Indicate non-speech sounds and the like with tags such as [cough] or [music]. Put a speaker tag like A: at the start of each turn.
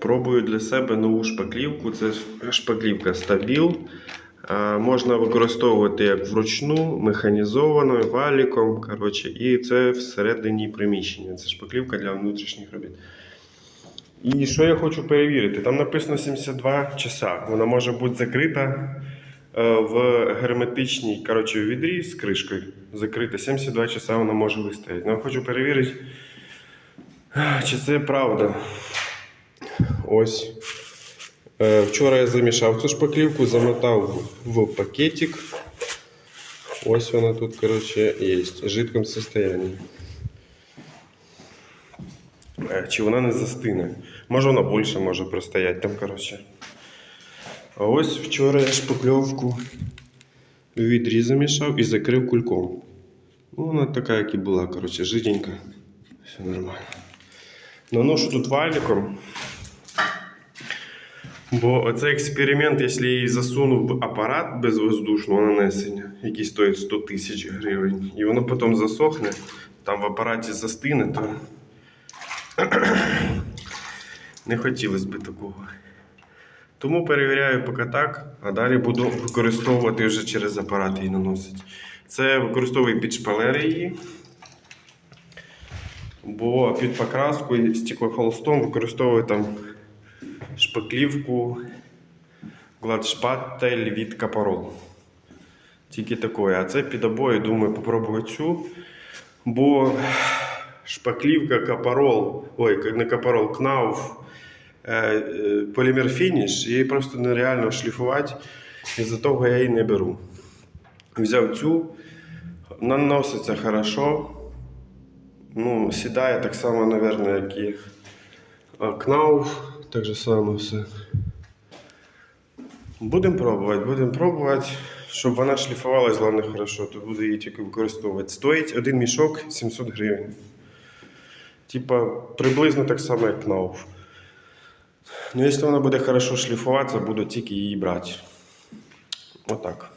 A: Пробую для себе нову шпаклівку. Це шпаклівка. Е, Можна використовувати як вручну, механізовано, валіком. Коротше, і це всередині приміщення. Це шпаклівка для внутрішніх робіт. І що я хочу перевірити? Там написано 72 часа. Вона може бути закрита е, в герметичній коротше, відрі з кришкою. Закрита 72 часа вона може вистояти. Ну, я хочу перевірити, чи це правда. Ось. Е, Вчора я замішав цю шпаклівку, замотав в пакетик. Ось вона тут, коротше, є. В жидкому состоянии. Е, Чи вона не застине? Може вона більше може простояти там, коротше. А ось вчора я шпакльовку в відрі замішав і закрив кульком. Ну, вона така, як і була, коротше, жиденька. Все нормально. Наношу тут валіком. Бо оцей експеримент, якщо її засуну в апарат безвоздушного нанесення, який стоїть 100 тисяч гривень, і воно потім засохне, там в апараті застине, то [clears throat] не хотілося б такого. Тому перевіряю поки так, а далі буду використовувати вже через апарат її наносити. Це використовую під шпалери її. Бо під покраску і стеклохолстом використовую там шпаклівку гладшпатель від Капарол. Тільки такої. А це під обої, думаю, попробую цю. Бо шпаклівка Капарол, ой, не Капарол, Кнауф, е, е, полімер фініш, її просто нереально шліфувати. Із-за того я її не беру. Взяв цю, наноситься хорошо. Ну, сідає так само, мабуть, як і а Кнауф, так же само все. Будемо пробувати, будемо пробувати. Щоб вона шліфувалась, головне, хорошо, то буду її тільки використовувати. Стоїть один мішок 700 гривень. Типа приблизно так само, як Кнауф. Ну, якщо вона буде хорошо шліфуватися, буду тільки її брати. Отак.